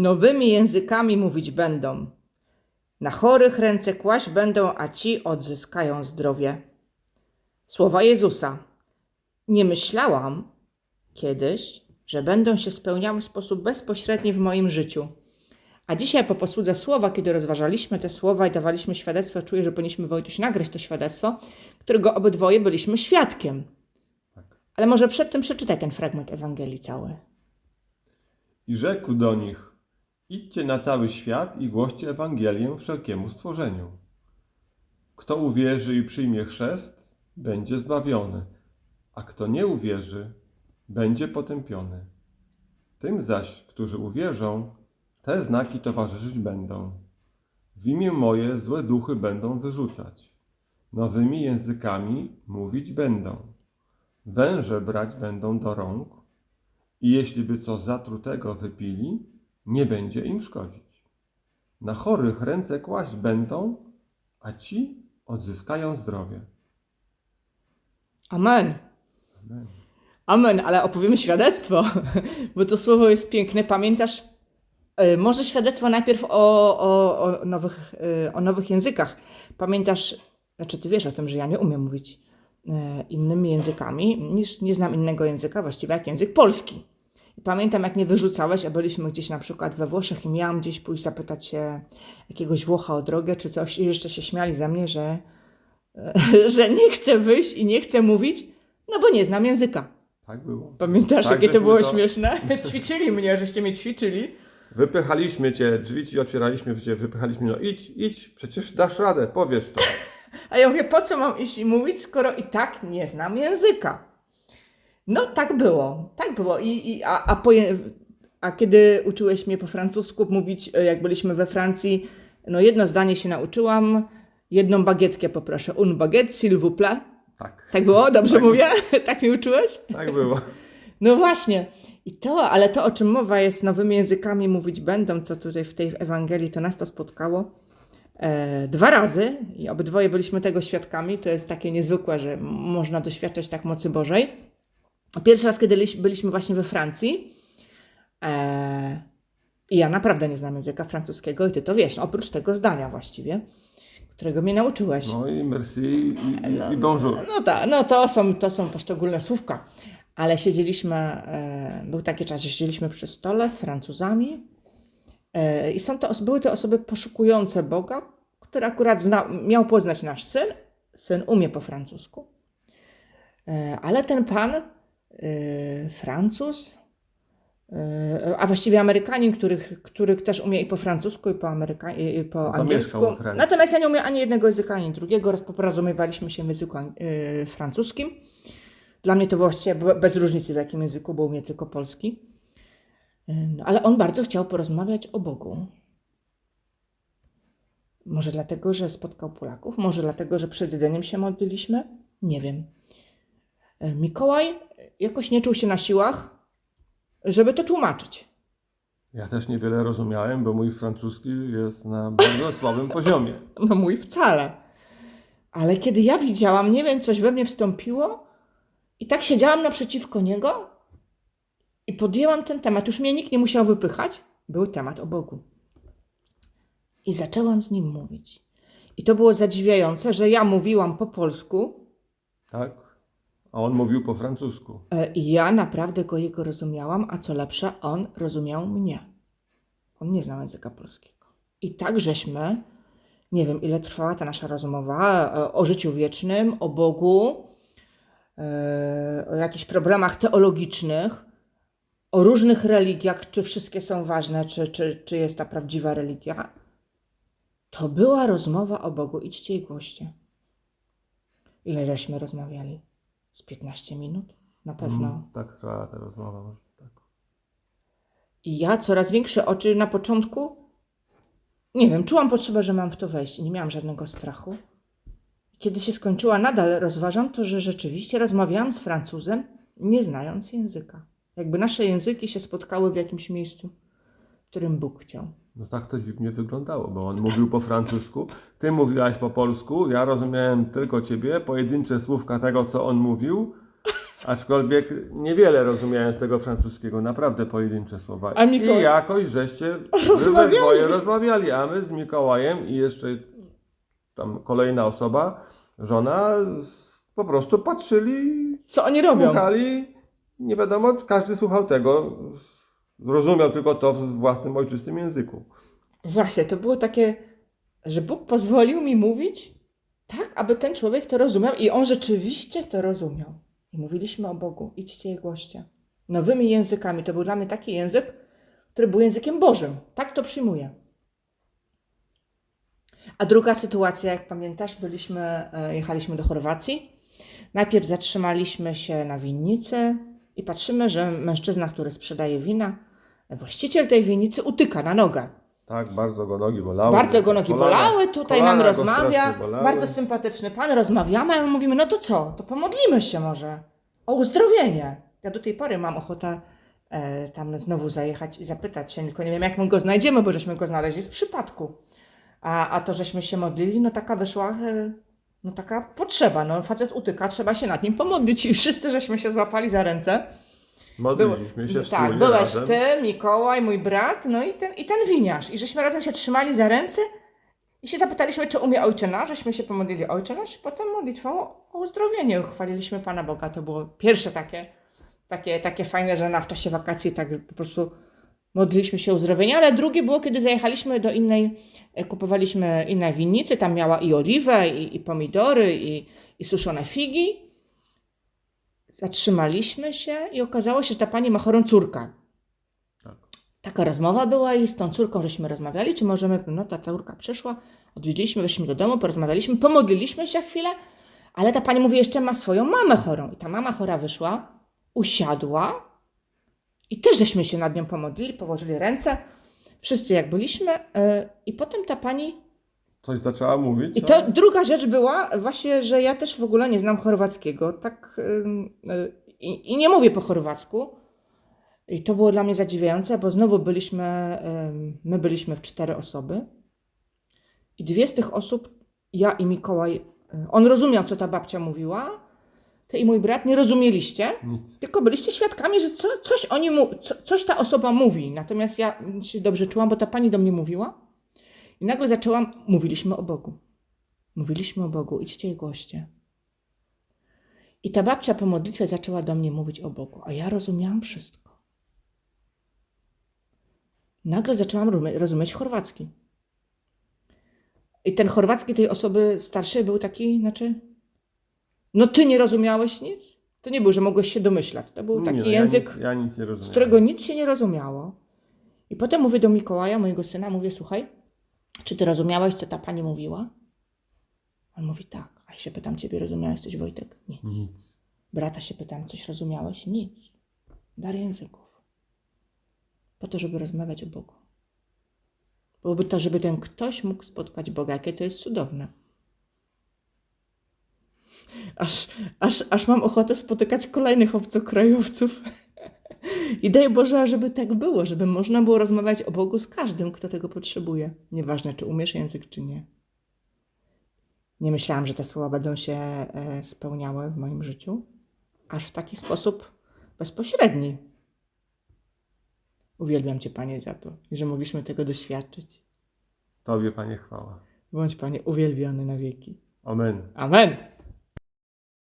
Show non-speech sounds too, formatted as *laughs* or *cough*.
Nowymi językami mówić będą. Na chorych ręce kłaść będą, a ci odzyskają zdrowie. Słowa Jezusa. Nie myślałam kiedyś, że będą się spełniały w sposób bezpośredni w moim życiu. A dzisiaj po posłudze słowa, kiedy rozważaliśmy te słowa i dawaliśmy świadectwo, czuję, że powinniśmy Wojtuś nagrać to świadectwo, którego obydwoje byliśmy świadkiem. Tak. Ale może przed tym przeczytaj ten fragment Ewangelii cały. I rzekł do nich: Idźcie na cały świat i głoście Ewangelię wszelkiemu stworzeniu. Kto uwierzy i przyjmie chrzest, będzie zbawiony, a kto nie uwierzy, będzie potępiony. Tym zaś, którzy uwierzą, te znaki towarzyszyć będą. W imię moje złe duchy będą wyrzucać, nowymi językami mówić będą, węże brać będą do rąk, i jeśli by co zatrutego wypili, nie będzie im szkodzić. Na chorych ręce kłaść będą, a ci odzyskają zdrowie. Amen. Amen. Amen, ale opowiemy świadectwo, *laughs* bo to słowo jest piękne. Pamiętasz, e, może świadectwo najpierw o, o, o, nowych, e, o nowych językach. Pamiętasz, znaczy ty wiesz o tym, że ja nie umiem mówić e, innymi językami, niż nie znam innego języka, właściwie jak język polski. I pamiętam, jak mnie wyrzucałeś, a byliśmy gdzieś na przykład we Włoszech i miałam gdzieś pójść zapytać się jakiegoś Włocha o drogę czy coś i jeszcze się śmiali ze mnie, że, *laughs* że nie chcę wyjść i nie chcę mówić, no bo nie znam języka. Tak było. Pamiętasz, Tak, jakie to było to- śmieszne? *laughs* *laughs* Ćwiczyli mnie, żeście mnie ćwiczyli. Wypychaliśmy cię, drzwi ci otwieraliśmy, cię wypychaliśmy, no idź, idź, przecież dasz radę, powiesz to. A ja mówię, po co mam iść i mówić, skoro i tak nie znam języka? No tak było, tak było. I, i, a, a, poje, a kiedy uczyłeś mnie po francusku mówić, e, jak byliśmy we Francji, no jedno zdanie się nauczyłam, jedną bagietkę poproszę. Un baguette, s'il vous plaît. Tak, Tak było? Dobrze Tak. mówię? *laughs* tak mi uczyłeś? tak było. *laughs* No właśnie. I to, ale to, o czym mowa jest, nowymi językami mówić będą, co tutaj w tej Ewangelii, to nas to spotkało e, dwa razy i obydwoje byliśmy tego świadkami. To jest takie niezwykłe, że można doświadczać tak mocy Bożej. Pierwszy raz, kiedy liś- byliśmy właśnie we Francji e, i ja naprawdę nie znam języka francuskiego i ty to wiesz, oprócz tego zdania właściwie, którego mnie nauczyłeś. No i merci i, i, No, i bonjour. No tak, no to są, to są poszczególne słówka. Ale siedzieliśmy, e, był taki czas, że siedzieliśmy przy stole z Francuzami e, i są to, były to osoby poszukujące Boga, który akurat zna, miał poznać nasz syn. Syn umie po francusku. E, ale ten pan, e, Francuz, e, a właściwie Amerykanin, których, których też umie i po francusku, i po, Ameryka, i po angielsku. Natomiast ja nie umiem ani jednego języka, ani drugiego. Roz- Porozumiewaliśmy się w języku e, francuskim. Dla mnie to właściwie be- bez różnicy w jakim języku, bo umie tylko polski. No, ale on bardzo chciał porozmawiać o Bogu. Może dlatego, że spotkał Polaków, może dlatego, że przed jedzeniem się modliliśmy? Nie wiem. E, Mikołaj jakoś nie czuł się na siłach, żeby to tłumaczyć. Ja też niewiele rozumiałem, bo mój francuski jest na bardzo *laughs* słabym poziomie. No mój wcale. Ale kiedy ja widziałam, nie wiem, coś we mnie wstąpiło i tak siedziałam naprzeciwko niego i podjęłam ten temat. Już mnie nikt nie musiał wypychać. Był temat o Bogu. I zaczęłam z nim mówić. I to było zadziwiające, że ja mówiłam po polsku Tak? A on mówił po francusku. e, i ja naprawdę go jego rozumiałam, a co lepsze, on rozumiał mnie. On nie znał języka polskiego. I tak żeśmy, nie wiem ile trwała ta nasza rozmowa, e, o życiu wiecznym, o Bogu, e, o jakichś problemach teologicznych, o różnych religiach, czy wszystkie są ważne, czy, czy, czy jest ta prawdziwa religia. To była rozmowa o Bogu. Idźcie i głoście. Ile żeśmy rozmawiali? Z 15 minut? Na pewno. Mm, tak trwała ta rozmowa, może tak. I ja coraz większe oczy na początku, nie wiem, czułam potrzebę, że mam w to wejść i nie miałam żadnego strachu. Kiedy się skończyła, nadal rozważam to, że rzeczywiście rozmawiałam z Francuzem, nie znając języka. Jakby nasze języki się spotkały w jakimś miejscu, w którym Bóg chciał. No tak to dziwnie wyglądało, bo on mówił po francusku, ty mówiłaś po polsku, ja rozumiałem tylko ciebie, pojedyncze słówka tego, co on mówił, Aczkolwiek niewiele rozumiałem z tego francuskiego, naprawdę pojedyncze słowa. A Mikołaj- I jakoś żeście Rozmawiali. dwoje rozmawiali, a my z Mikołajem i jeszcze tam kolejna osoba, żona, po prostu patrzyli, Co oni robią? słuchali, nie wiadomo, każdy słuchał tego, zrozumiał tylko to w własnym ojczystym języku. Właśnie, to było takie, że Bóg pozwolił mi mówić tak, aby ten człowiek to rozumiał i on rzeczywiście to rozumiał. I mówiliśmy o Bogu, idźcie i głoście. Nowymi językami. To był dla mnie taki język, który był językiem Bożym. Tak to przyjmuję. A druga sytuacja, jak pamiętasz, byliśmy, e, jechaliśmy do Chorwacji. Najpierw zatrzymaliśmy się na winnicy i patrzymy, że mężczyzna, który sprzedaje wina, właściciel tej winnicy utyka na nogę. Tak, bardzo go nogi bolały. Bardzo go nogi Kolana- bolały, tutaj kolana nam go rozmawia. strasznie bolały. Bardzo sympatyczny pan, rozmawiamy, a my mówimy, no to co, to pomodlimy się może o uzdrowienie. Ja do tej pory mam ochotę e, tam znowu zajechać i zapytać się, tylko nie wiem, jak my go znajdziemy, bo żeśmy go znaleźli z przypadku. A, a to, żeśmy się modlili, no taka wyszła, e, no taka potrzeba, no facet utyka, trzeba się nad nim pomodlić i wszyscy żeśmy się złapali za ręce. Modliliśmy się tak, wspólnie byłeś razem. ty, Mikołaj, mój brat, no i ten, i ten winiarz. I żeśmy razem się trzymali za ręce i się zapytaliśmy, czy umie Ojcze Nasz, żeśmy się pomodlili Ojcze Nasz, potem modlitwą o uzdrowienie. Chwaliliśmy Pana Boga. To było pierwsze takie, takie, takie fajne, że na w czasie wakacji tak po prostu modliliśmy się o uzdrowienie, ale drugie było, kiedy zajechaliśmy do innej, e, kupowaliśmy innej winnicy, tam miała i oliwę, i, i pomidory, i, i suszone figi. Zatrzymaliśmy się i okazało się, że ta pani ma chorą córkę. Tak. Taka rozmowa była i z tą córką żeśmy rozmawiali, czy możemy, no ta córka przyszła, odwiedziliśmy, weszliśmy do domu, porozmawialiśmy, pomodliliśmy się chwilę, ale ta pani mówi, jeszcze ma swoją mamę chorą. I ta mama chora wyszła, usiadła i też żeśmy się nad nią pomodlili, położyli ręce, wszyscy jak byliśmy yy, i potem ta pani Coś zaczęła mówić. i to druga rzecz była właśnie, że ja też w ogóle nie znam chorwackiego, tak ym, y, i, nie mówię po chorwacku. I to było dla mnie zadziwiające, bo znowu byliśmy, ym, my byliśmy w cztery osoby i dwie z tych osób, ja i Mikołaj, y, on rozumiał, co ta babcia mówiła, ty i mój brat nie rozumieliście, Nic. tylko byliście świadkami, że co, coś, oni mu, co, coś ta osoba mówi. Natomiast ja się dobrze czułam, bo ta pani do mnie mówiła. I nagle zaczęłam, mówiliśmy o Bogu. Mówiliśmy o Bogu, idźcie i głoście. I ta babcia po modlitwie zaczęła do mnie mówić o Bogu, a ja rozumiałam wszystko. Nagle zaczęłam rozumieć, chorwacki. I ten chorwacki tej osoby starszej był taki, znaczy, no ty nie rozumiałeś nic? To nie był, że mogłeś się domyślać. To był taki Nie, no, język, Ja nic, ja nic z którego nic się nie rozumiało. I potem mówię do Mikołaja, mojego syna, mówię, słuchaj, czy ty rozumiałeś, co ta pani mówiła? On mówi, tak. A ja się pytam, ciebie rozumiałeś coś, Wojtek? Nic. Nic. Brata się pytam, coś rozumiałeś? Nic. Dar języków. Po to, żeby rozmawiać o Bogu. Byłoby to, żeby ten ktoś mógł spotkać Boga. Jakie to jest cudowne. Aż, aż, aż mam ochotę spotykać kolejnych obcokrajowców. I daj Boże, żeby tak było, żeby można było rozmawiać o Bogu z każdym, kto tego potrzebuje. Nieważne, czy umiesz język, czy nie. Nie myślałam, że te słowa będą się e, spełniały w moim życiu, aż w taki sposób bezpośredni. Uwielbiam Cię, Panie, za to, że mogliśmy tego doświadczyć. Tobie, Panie, chwała. Bądź, Panie, uwielbiony na wieki. Amen. Amen.